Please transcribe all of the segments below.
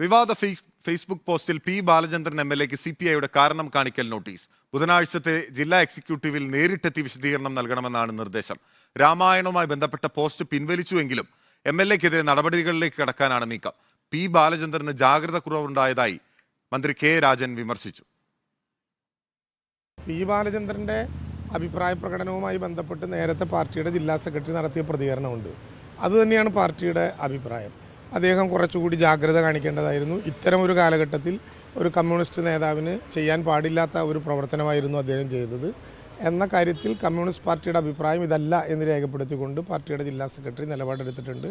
വിവാദ ഫേസ്ബുക്ക് പോസ്റ്റിൽ P Balachandran M L എക്ക് സി പി ഐയുടെ കാരണം കാണിക്കൽ നോട്ടീസ്. ബുധനാഴ്ചത്തെ ജില്ലാ എക്സിക്യൂട്ടീവിൽ നേരിട്ടെത്തി വിശദീകരണം നൽകണമെന്നാണ് നിർദ്ദേശം. രാമായണവുമായി ബന്ധപ്പെട്ട പോസ്റ്റ് പിൻവലിച്ചുവെങ്കിലും എം എൽ എക്കെതിരെ നടപടികളിലേക്ക് കടക്കാനാണ് നീക്കം. പി ബാലചന്ദ്രന് ജാഗ്രത കുറവുണ്ടായതായി മന്ത്രി കെ രാജൻ വിമർശിച്ചു. പി ബാലചന്ദ്രന്റെ അഭിപ്രായ പ്രകടനവുമായി ബന്ധപ്പെട്ട് നേരത്തെ പാർട്ടിയുടെ ജില്ലാ സെക്രട്ടറി നടത്തിയ പ്രതികരണമുണ്ട്. അതുതന്നെയാണ് പാർട്ടിയുടെ അഭിപ്രായം. അദ്ദേഹം കുറച്ചുകൂടി ജാഗ്രത കാണിക്കേണ്ടതായിരുന്നു. ഇത്തരം ഒരു കാലഘട്ടത്തിൽ ഒരു കമ്മ്യൂണിസ്റ്റ് നേതാവിന് ചെയ്യാൻ പാടില്ലാത്ത ഒരു പ്രവർത്തനമായിരുന്നു അദ്ദേഹം ചെയ്തത്. എന്ന കാര്യത്തിൽ കമ്മ്യൂണിസ്റ്റ് പാർട്ടിയുടെ അഭിപ്രായം ഇതല്ല എന്ന് രേഖപ്പെടുത്തിക്കൊണ്ട് പാർട്ടിയുടെ ജില്ലാ സെക്രട്ടറി നിലപാടെടുത്തിട്ടുണ്ട്.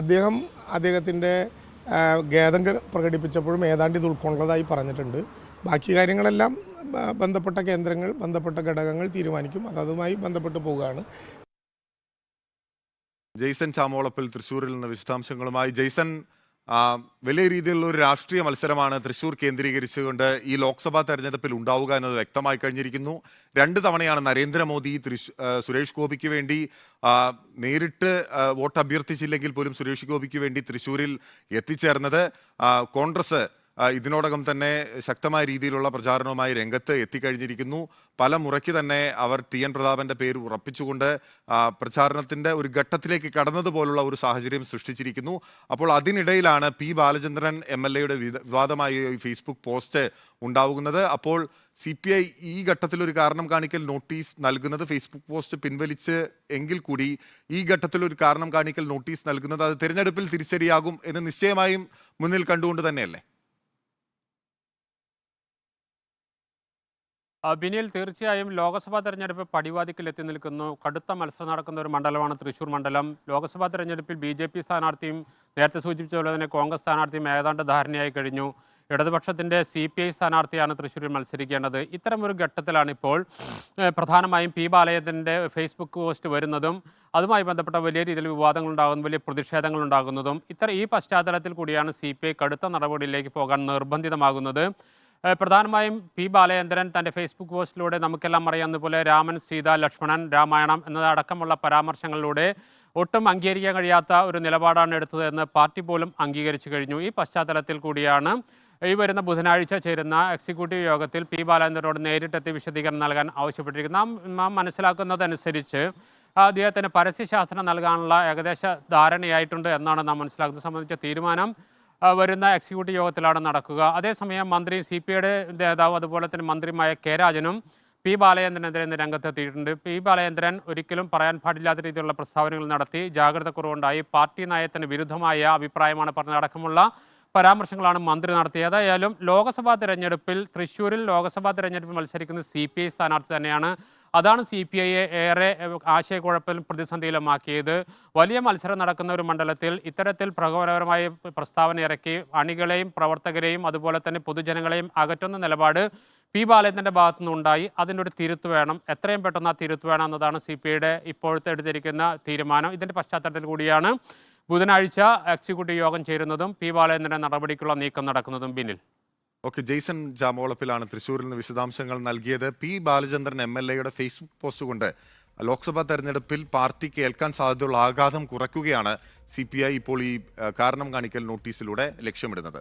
അദ്ദേഹം അദ്ദേഹത്തിന്റെ ഖേദം പ്രകടിപ്പിച്ചപ്പോഴും ഏതാണ്ട് ഇത് ഉൾക്കൊള്ളതായി പറഞ്ഞിട്ടുണ്ട്. ബാക്കി കാര്യങ്ങളെല്ലാം ബന്ധപ്പെട്ട കേന്ദ്രങ്ങൾ ബന്ധപ്പെട്ട ഘടകങ്ങൾ തീരുമാനിക്കും. അതുമായി ബന്ധപ്പെട്ട് പോവുകയാണ്. ജെയ്സൺ ചാമോളപ്പിൽ തൃശ്ശൂരിൽ നിന്ന് വിശദാംശങ്ങളുമായി. ജെയ്സൺ വലിയ രീതിയിലുള്ള ഒരു രാഷ്ട്രീയ മത്സരമാണ് തൃശ്ശൂർ കേന്ദ്രീകരിച്ചുകൊണ്ട് ഈ ലോക്സഭാ തെരഞ്ഞെടുപ്പിൽ ഉണ്ടാവുക എന്നത് വ്യക്തമായി കഴിഞ്ഞിരിക്കുന്നു. രണ്ട് തവണയാണ് നരേന്ദ്രമോദി തൃശ് സുരേഷ് ഗോപിക്ക് വേണ്ടി നേരിട്ട് വോട്ട് അഭ്യർത്ഥിച്ചില്ലെങ്കിൽ പോലും സുരേഷ് ഗോപിക്ക് വേണ്ടി തൃശ്ശൂരിൽ എത്തിച്ചേർന്നത്. കോൺഗ്രസ് ഇതിനോടകം തന്നെ ശക്തമായ രീതിയിലുള്ള പ്രചാരണവുമായി രംഗത്ത് എത്തിക്കഴിഞ്ഞിരിക്കുന്നു. പല മുറയ്ക്ക് തന്നെ അവർ ടി എൻ പ്രതാപന്റെ പേര് ഉറപ്പിച്ചുകൊണ്ട് പ്രചാരണത്തിന്റെ ഒരു ഘട്ടത്തിലേക്ക് കടന്നതുപോലുള്ള ഒരു സാഹചര്യം സൃഷ്ടിച്ചിരിക്കുന്നു. അപ്പോൾ അതിനിടയിലാണ് പി ബാലചന്ദ്രൻ എം എൽ എയുടെ വിവാദമായ ഫേസ്ബുക്ക് പോസ്റ്റ് ഉണ്ടാവുന്നത്. അപ്പോൾ സി പി ഐ ഈ ഘട്ടത്തിൽ ഒരു കാരണം കാണിക്കൽ നോട്ടീസ് നൽകുന്നത് ഫേസ്ബുക്ക് പോസ്റ്റ് പിൻവലിച്ച് എങ്കിൽ കൂടി ഈ ഘട്ടത്തിൽ ഒരു കാരണം കാണിക്കൽ നോട്ടീസ് നൽകുന്നത് അത് തിരഞ്ഞെടുപ്പിൽ തിരിച്ചടിയാകും എന്ന് നിശ്ചയമായും മുന്നിൽ കണ്ടുകൊണ്ട് തന്നെയല്ലേ? ആ, ബിനിൽ തീർച്ചയായും ലോക്സഭാ തെരഞ്ഞെടുപ്പ് പടിവാതിക്കിൽ എത്തി നിൽക്കുന്നു. കടുത്ത മത്സരം നടക്കുന്ന ഒരു മണ്ഡലമാണ് തൃശൂർ മണ്ഡലം. ലോക്സഭാ തെരഞ്ഞെടുപ്പിൽ ബി ജെ പി സ്ഥാനാർത്ഥിയും നേരത്തെ സൂചിപ്പിച്ച പോലെ തന്നെ കോൺഗ്രസ് സ്ഥാനാർത്ഥിയും ഏതാണ്ട് ധാരണയായി കഴിഞ്ഞു. ഇടതുപക്ഷത്തിന്റെ സി പി ഐ സ്ഥാനാർത്ഥിയാണ് തൃശ്ശൂരിൽ മത്സരിക്കേണ്ടത്. ഇത്തരമൊരു ഘട്ടത്തിലാണിപ്പോൾ പ്രധാനമായും പി ബാലയത്തിന്റെ ഫേസ്ബുക്ക് പോസ്റ്റ് വരുന്നതും അതുമായി ബന്ധപ്പെട്ട വലിയ രീതിയിൽ വിവാദങ്ങൾ ഉണ്ടാകുന്നതും വലിയ പ്രതിഷേധങ്ങൾ ഉണ്ടാകുന്നതും ഇത്ര ഈ പശ്ചാത്തലത്തിൽ കൂടിയാണ് സി പി ഐ കടുത്ത നടപടിയിലേക്ക് പോകാൻ നിർബന്ധിതമാകുന്നത്. പ്രധാനമായും പി ബാലചന്ദ്രൻ തന്റെ ഫേസ്ബുക്ക് പോസ്റ്റിലൂടെ നമുക്കെല്ലാം അറിയാവുന്ന പോലെ രാമൻ സീത ലക്ഷ്മണൻ രാമായണം എന്നതടക്കമുള്ള പരാമർശങ്ങളിലൂടെ ഒട്ടും അംഗീകരിക്കാൻ കഴിയാത്ത ഒരു നിലപാടാണ് എടുത്തത് എന്ന് പാർട്ടി പോലും അംഗീകരിച്ചു കഴിഞ്ഞു. ഈ പശ്ചാത്തലത്തിൽ കൂടിയാണ് ഈ വരുന്ന ബുധനാഴ്ച ചേരുന്ന എക്സിക്യൂട്ടീവ് യോഗത്തിൽ പി ബാലചന്ദ്രനോട് നേരിട്ടെത്തി വിശദീകരണം നൽകാൻ ആവശ്യപ്പെട്ടിരിക്കുന്നത് നാം മനസ്സിലാക്കുന്നതനുസരിച്ച് അദ്ദേഹത്തിന് പരസ്യശാസനം നൽകാനുള്ള ഏകദേശ ധാരണയായിട്ടുണ്ട് എന്നാണ് നാം മനസ്സിലാക്കുന്നത്. സംബന്ധിച്ച തീരുമാനം വരുന്ന എക്സിക്യൂട്ടീവ് യോഗത്തിലാണ് നടക്കുക. അതേസമയം മന്ത്രി സി പി ഐയുടെ നേതാവ് അതുപോലെ തന്നെ മന്ത്രിയുമായ കെ രാജനും പി ബാലചന്ദ്രനെതിരെ ഇന്ന് രംഗത്തെത്തിയിട്ടുണ്ട്. പി ബാലചന്ദ്രൻ ഒരിക്കലും പറയാൻ പാടില്ലാത്ത രീതിയിലുള്ള പ്രസ്താവനകൾ നടത്തി ജാഗ്രത കുറവുണ്ടായി. പാർട്ടി നയത്തിന് വിരുദ്ധമായ അഭിപ്രായമാണ് പറഞ്ഞതടക്കമുള്ള പരാമർശങ്ങളാണ് മന്ത്രി നടത്തിയത്. ഏതായാലും ലോക്സഭാ തിരഞ്ഞെടുപ്പിൽ തൃശ്ശൂരിൽ ലോക്സഭാ തിരഞ്ഞെടുപ്പിൽ മത്സരിക്കുന്ന സി പി ഐ സ്ഥാനാർത്ഥി തന്നെയാണ് അതാണ് സി പി ഐയെ ഏറെ ആശയക്കുഴപ്പം പ്രതിസന്ധിയിലുമാക്കിയത്. വലിയ മത്സരം നടക്കുന്ന ഒരു മണ്ഡലത്തിൽ ഇത്തരത്തിൽ പ്രകോപനപരമായ പ്രസ്താവന ഇറക്കി അണികളെയും പ്രവർത്തകരെയും അതുപോലെ തന്നെ പൊതുജനങ്ങളെയും അകറ്റുന്ന നിലപാട് പി ബാലചന്ദ്രന്റെ ഭാഗത്തു നിന്നുണ്ടായി അതിന്റെ ഒരു തിരുത്ത് വേണം. എത്രയും പെട്ടെന്ന് ആ തിരുത്ത് വേണം എന്നതാണ് സി പി ഐയുടെ ഇപ്പോഴത്തെ എടുത്തിരിക്കുന്ന തീരുമാനം. ഇതിന്റെ പശ്ചാത്തലത്തിൽ കൂടിയാണ് ബുധനാഴ്ച എക്സിക്യൂട്ടീവ് യോഗം ചേരുന്നതും പി ബാലചന്ദ്രന്റെ നടപടിക്കുള്ള നീക്കം നടക്കുന്നതും ബിന്നിൽ ഓക്കെ ജെയ്സൺ ജാമോളപ്പിലാണ് തൃശ്ശൂരിൽ നിന്ന് വിശദാംശങ്ങൾ നൽകിയത്. പി ബാലചന്ദ്രൻ എം എൽ എയുടെ ഫേസ്ബുക്ക് പോസ്റ്റ് കൊണ്ട് ലോക്സഭാ തെരഞ്ഞെടുപ്പിൽ പാർട്ടിക്ക് ഏൽക്കാൻ സാധ്യതയുള്ള ആഘാതം കുറയ്ക്കുകയാണ് സി ഇപ്പോൾ ഈ കാരണം കാണിക്കൽ നോട്ടീസിലൂടെ ലക്ഷ്യമിടുന്നത്.